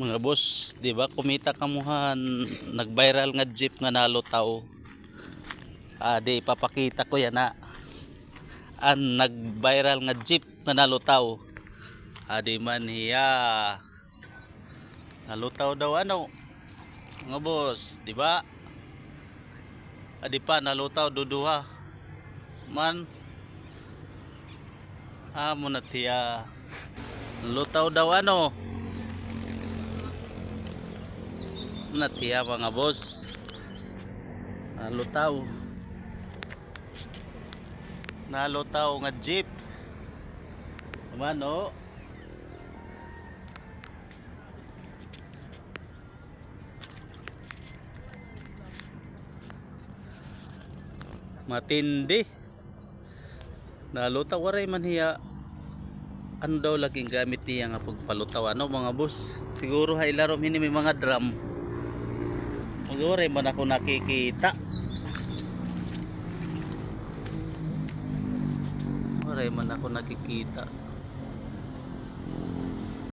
Mga boss, di ba kumita kamuhan nag-viral nga jeep nga nalutaw. Ah, di ipapakita ko yan na. Ang nag-viral nga jeep nga nalutaw. Ah, di man hiya. Nalutaw daw ano? Mga boss, di ba? Ah, di pa nalutaw duduha. Man. Ah, muna tiya. Nalutaw daw ano? Natiya mga boss. Nalutaw. Nalutaw nga jeep. Mano? Matindi. Nalutaw waray man hiya. Ano daw laging gamit niya nga pagpalutaw ano mga boss? Siguro hay larom hini may mga drum. Siguro man ako nakikita. Siguro man ako nakikita.